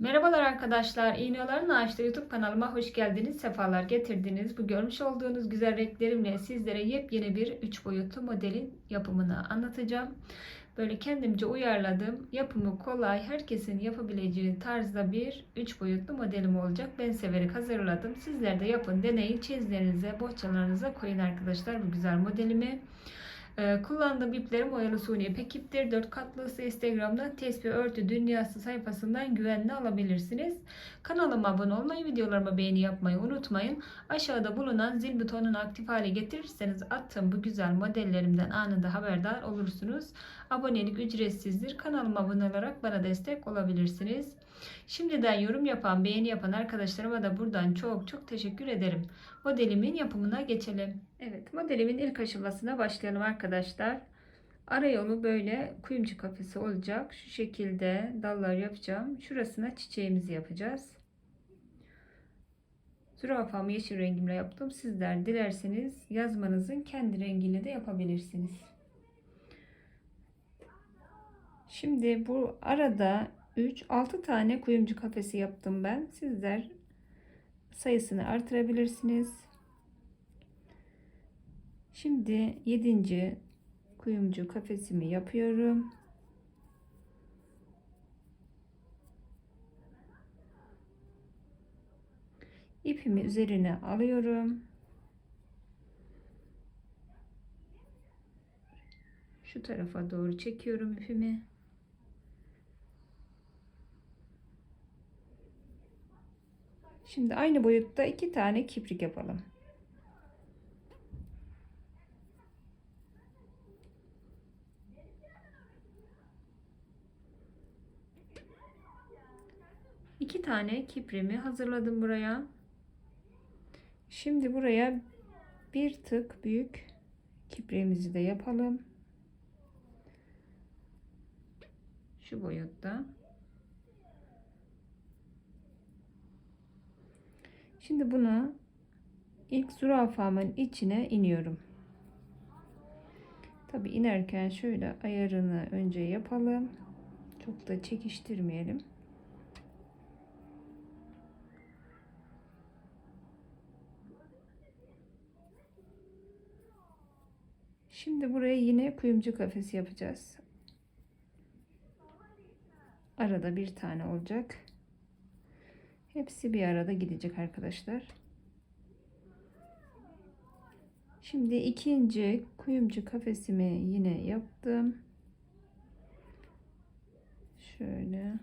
Merhabalar arkadaşlar. İğnelerin Ağaçta YouTube kanalıma hoş geldiniz. Sefalar getirdiniz. Bu görmüş olduğunuz güzel renklerimle sizlere yepyeni bir 3 boyutlu modelin yapımını anlatacağım. Böyle kendimce uyarladım. Yapımı kolay, herkesin yapabileceği tarzda bir 3 boyutlu modelim olacak. Ben severek hazırladım. Sizler de yapın, deneyin, çizlerinize, bohçalarınıza koyun arkadaşlar bu güzel modelimi. Ee, kullandığım iplerim oyalı suni ipek iptir. 4 katlısı Instagram'dan tespih örtü dünyası sayfasından güvenli alabilirsiniz. Kanalıma abone olmayı, videolarıma beğeni yapmayı unutmayın. Aşağıda bulunan zil butonunu aktif hale getirirseniz attığım bu güzel modellerimden anında haberdar olursunuz. Abonelik ücretsizdir. Kanalıma abone olarak bana destek olabilirsiniz. Şimdiden yorum yapan, beğeni yapan arkadaşlarıma da buradan çok çok teşekkür ederim. Modelimin yapımına geçelim. Evet, modelimin ilk aşamasına başlayalım arkadaşlar. Ara yolu böyle kuyumcu kafesi olacak. Şu şekilde dallar yapacağım. Şurasına çiçeğimizi yapacağız. Zürafamı yeşil rengimle yaptım. Sizler dilerseniz yazmanızın kendi rengiyle de yapabilirsiniz. Şimdi bu arada 3 6 tane kuyumcu kafesi yaptım ben. Sizler sayısını artırabilirsiniz. Şimdi 7. kuyumcu kafesimi yapıyorum. İpimi üzerine alıyorum. Şu tarafa doğru çekiyorum ipimi. Şimdi aynı boyutta iki tane kiprik yapalım. İki tane kiprimi hazırladım buraya. Şimdi buraya bir tık büyük kipriğimizi de yapalım. Şu boyutta. Şimdi bunu ilk zürafamın içine iniyorum. Tabi inerken şöyle ayarını önce yapalım. Çok da çekiştirmeyelim. Şimdi buraya yine kuyumcu kafesi yapacağız. Arada bir tane olacak. Hepsi bir arada gidecek arkadaşlar. Şimdi ikinci kuyumcu kafesimi yine yaptım. Şöyle.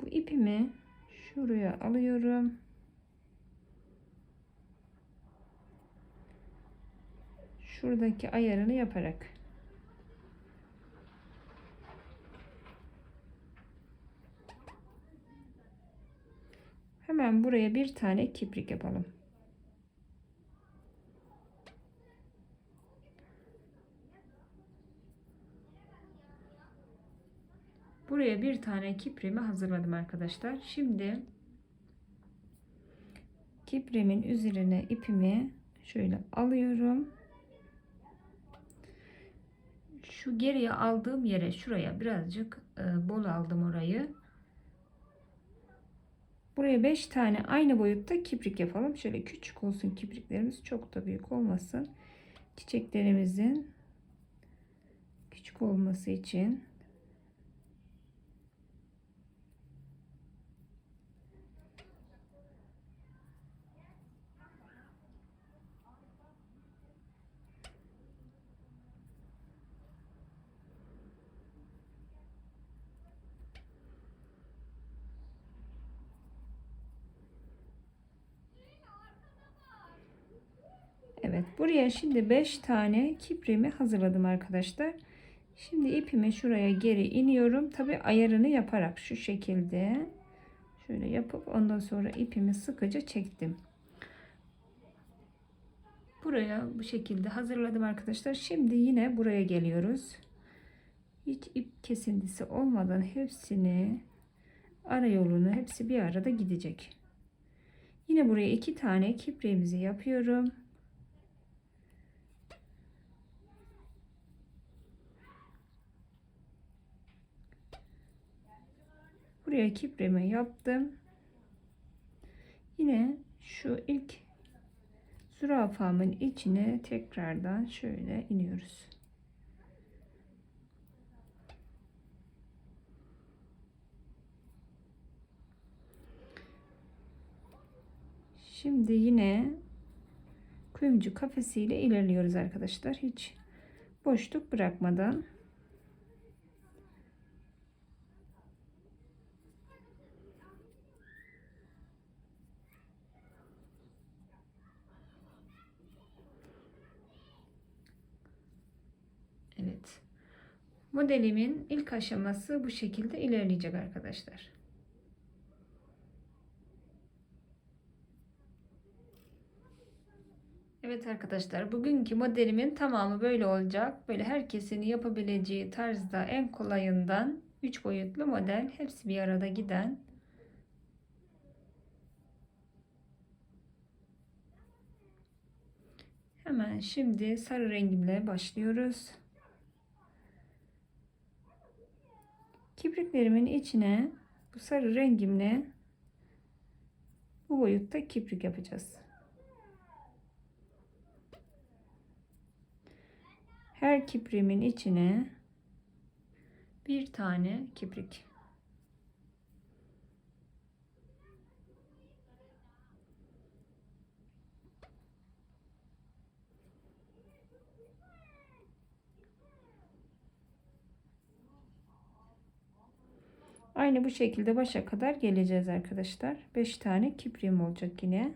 Bu ipimi şuraya alıyorum. Şuradaki ayarını yaparak hemen buraya bir tane kiprik yapalım. Buraya bir tane kiprimi hazırladım arkadaşlar. Şimdi kiprimin üzerine ipimi şöyle alıyorum şu geriye aldığım yere şuraya birazcık e, bol aldım orayı. Buraya 5 tane aynı boyutta kiprik yapalım. Şöyle küçük olsun kipriklerimiz çok da büyük olmasın. Çiçeklerimizin küçük olması için Evet buraya şimdi 5 tane kiprimi hazırladım arkadaşlar. Şimdi ipimi şuraya geri iniyorum. Tabi ayarını yaparak şu şekilde şöyle yapıp ondan sonra ipimi sıkıca çektim. Buraya bu şekilde hazırladım arkadaşlar. Şimdi yine buraya geliyoruz. Hiç ip kesintisi olmadan hepsini ara yolunu hepsi bir arada gidecek. Yine buraya iki tane kipriğimizi yapıyorum. Buraya kipremi yaptım. Yine şu ilk zürafamın içine tekrardan şöyle iniyoruz. Şimdi yine kuyumcu kafesiyle ilerliyoruz arkadaşlar. Hiç boşluk bırakmadan. Evet. Modelimin ilk aşaması bu şekilde ilerleyecek arkadaşlar. Evet arkadaşlar bugünkü modelimin tamamı böyle olacak. Böyle herkesin yapabileceği tarzda en kolayından 3 boyutlu model. Hepsi bir arada giden. Hemen şimdi sarı rengimle başlıyoruz. Kipriklerimin içine bu sarı rengimle bu boyutta kiprik yapacağız. Her kiprimin içine bir tane kiprik. Aynı bu şekilde başa kadar geleceğiz arkadaşlar. 5 tane kipriğim olacak yine.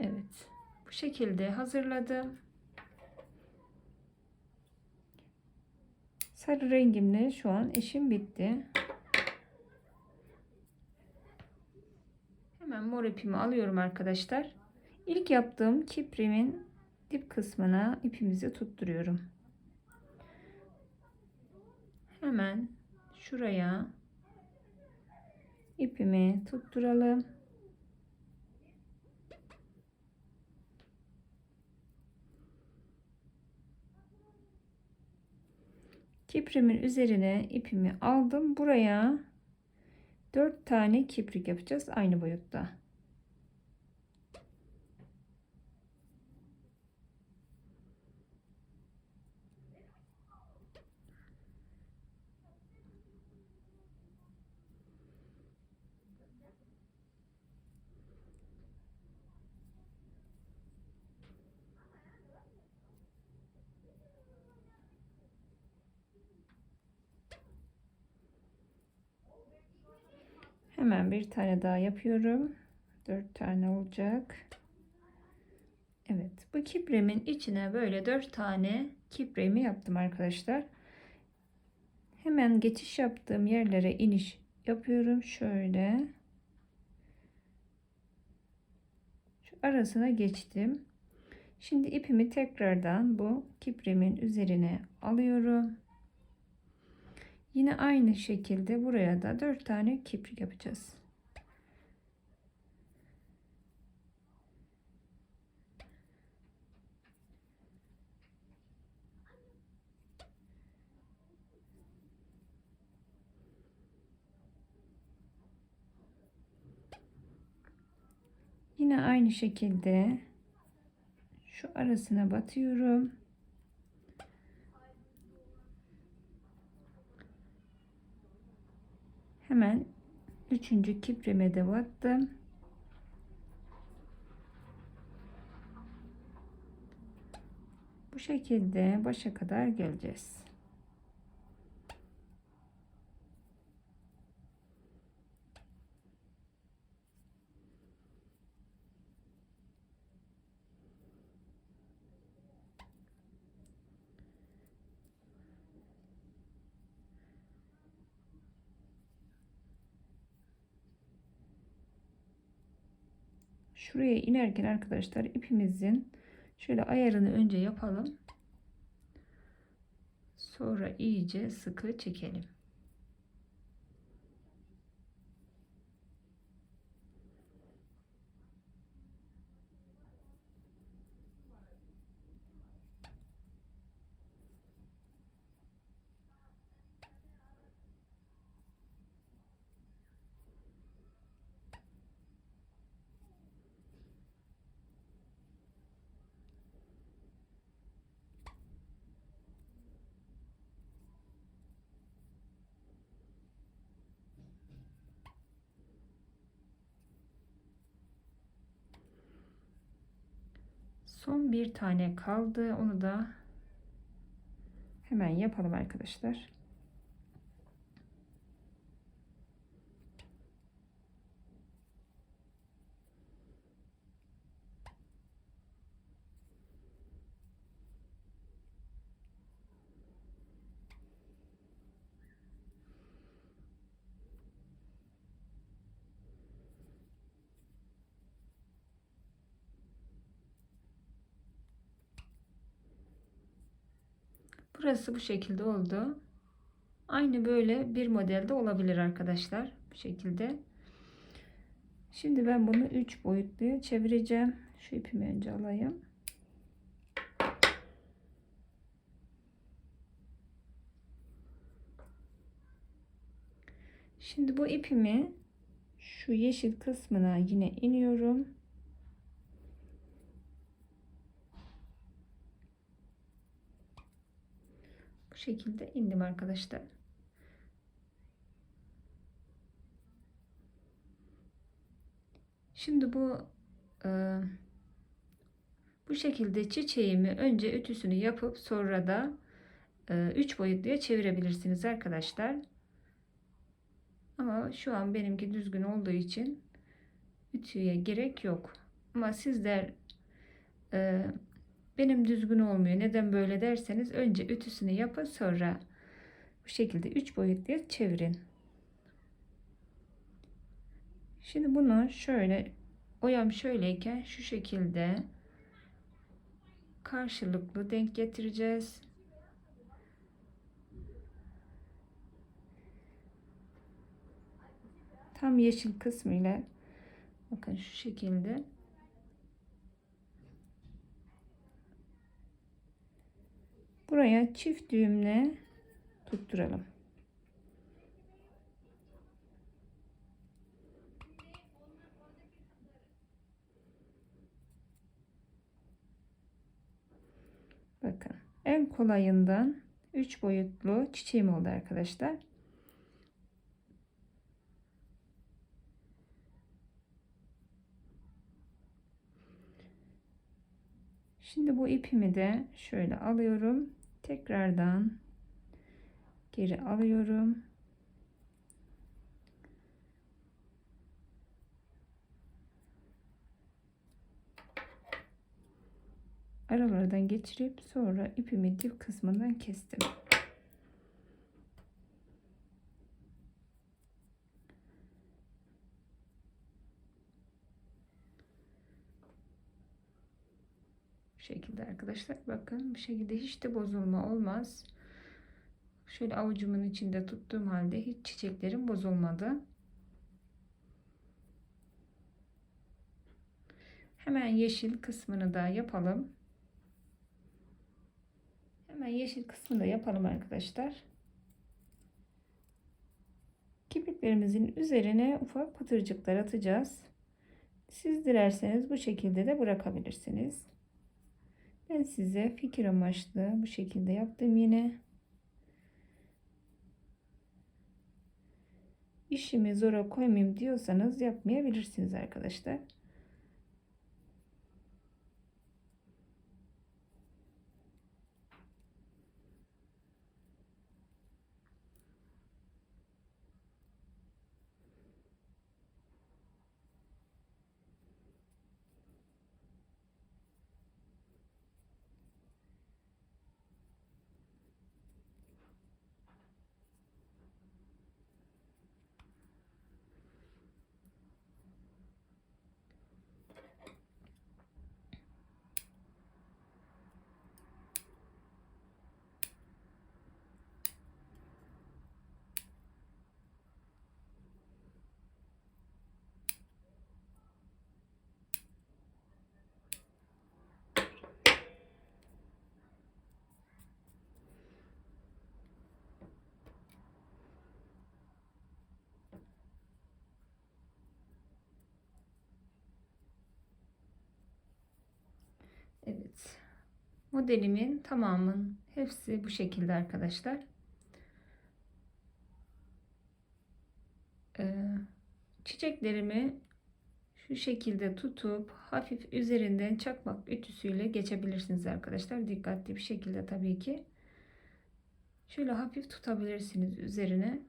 Evet. Bu şekilde hazırladım. Sarı rengimle şu an eşim bitti. Hemen mor ipimi alıyorum arkadaşlar. İlk yaptığım kiprimin dip kısmına ipimizi tutturuyorum. Hemen şuraya ipimi tutturalım. Kiprimin üzerine ipimi aldım. Buraya 4 tane kiprik yapacağız aynı boyutta. Hemen bir tane daha yapıyorum. 4 tane olacak. Evet. Bu kipremin içine böyle 4 tane kipremi yaptım arkadaşlar. Hemen geçiş yaptığım yerlere iniş yapıyorum. Şöyle. Şu arasına geçtim. Şimdi ipimi tekrardan bu kipremin üzerine alıyorum. Yine aynı şekilde buraya da 4 tane kiprik yapacağız. Yine aynı şekilde şu arasına batıyorum. Hemen üçüncü kipreme de battım. Bu şekilde başa kadar geleceğiz. Şuraya inerken arkadaşlar ipimizin şöyle ayarını önce yapalım. Sonra iyice sıkı çekelim. Son bir tane kaldı. Onu da hemen yapalım arkadaşlar. Burası bu şekilde oldu. Aynı böyle bir modelde olabilir arkadaşlar. Bu şekilde. Şimdi ben bunu 3 boyutlu çevireceğim. Şu ipimi önce alayım. Şimdi bu ipimi şu yeşil kısmına yine iniyorum. Şekilde indim arkadaşlar. Şimdi bu e, bu şekilde çiçeğimi önce ütüsünü yapıp sonra da e, üç boyutluya çevirebilirsiniz arkadaşlar. Ama şu an benimki düzgün olduğu için ütüye gerek yok. Ama sizler e, benim düzgün olmuyor. Neden böyle derseniz önce ütüsünü yapın sonra bu şekilde 3 boyutluya çevirin. Şimdi bunu şöyle oyam şöyleyken şu şekilde karşılıklı denk getireceğiz. Tam yeşil kısmı ile bakın şu şekilde Buraya çift düğümle tutturalım. Bakın en kolayından 3 boyutlu çiçeğim oldu arkadaşlar. Şimdi bu ipimi de şöyle alıyorum tekrardan geri alıyorum. Aralardan geçirip sonra ipimi dip kısmından kestim. Şekilde arkadaşlar. Bakın bu şekilde hiç de bozulma olmaz. Şöyle avucumun içinde tuttuğum halde hiç çiçeklerim bozulmadı. Hemen yeşil kısmını da yapalım. Hemen yeşil kısmını da yapalım arkadaşlar. Kipiklerimizin üzerine ufak pıtırcıklar atacağız. Siz dilerseniz bu şekilde de bırakabilirsiniz. Ben size fikir amaçlı bu şekilde yaptım yine. İşimi zora koymayayım diyorsanız yapmayabilirsiniz arkadaşlar. Evet. Modelimin tamamın hepsi bu şekilde arkadaşlar. Ee, çiçeklerimi şu şekilde tutup hafif üzerinden çakmak ütüsüyle geçebilirsiniz arkadaşlar. Dikkatli bir şekilde tabii ki. Şöyle hafif tutabilirsiniz üzerine.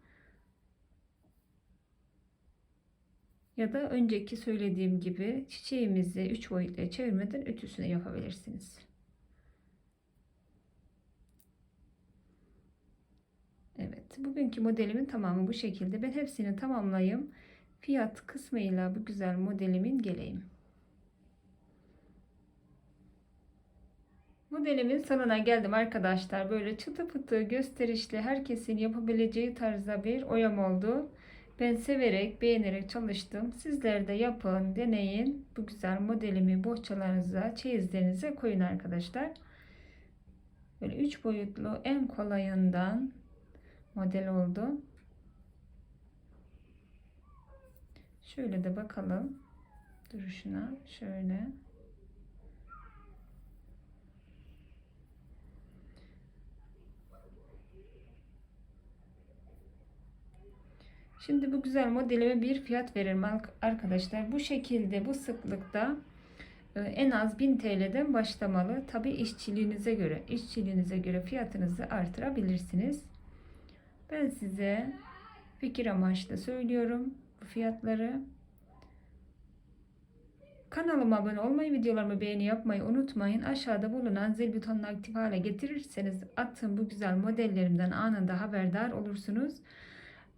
Ya da önceki söylediğim gibi çiçeğimizi 3 boyutluya çevirmeden ütüsünü yapabilirsiniz. Evet, bugünkü modelimin tamamı bu şekilde. Ben hepsini tamamlayayım. Fiyat kısmıyla bu güzel modelimin geleyim. Modelimin sonuna geldim arkadaşlar. Böyle çıtı pıtı gösterişli herkesin yapabileceği tarzda bir oyam oldu. Ben severek, beğenerek çalıştım. Sizler de yapın, deneyin. Bu güzel modelimi bohçalarınıza, çeyizlerinize koyun arkadaşlar. Böyle üç boyutlu en kolayından model oldu. Şöyle de bakalım duruşuna. Şöyle. Şimdi bu güzel modelime bir fiyat veririm arkadaşlar. Bu şekilde bu sıklıkta e, en az 1000 TL'den başlamalı. Tabi işçiliğinize göre, işçiliğinize göre fiyatınızı artırabilirsiniz. Ben size fikir amaçlı söylüyorum bu fiyatları. Kanalıma abone olmayı, videolarımı beğeni yapmayı unutmayın. Aşağıda bulunan zil butonunu aktif hale getirirseniz attığım bu güzel modellerimden anında haberdar olursunuz.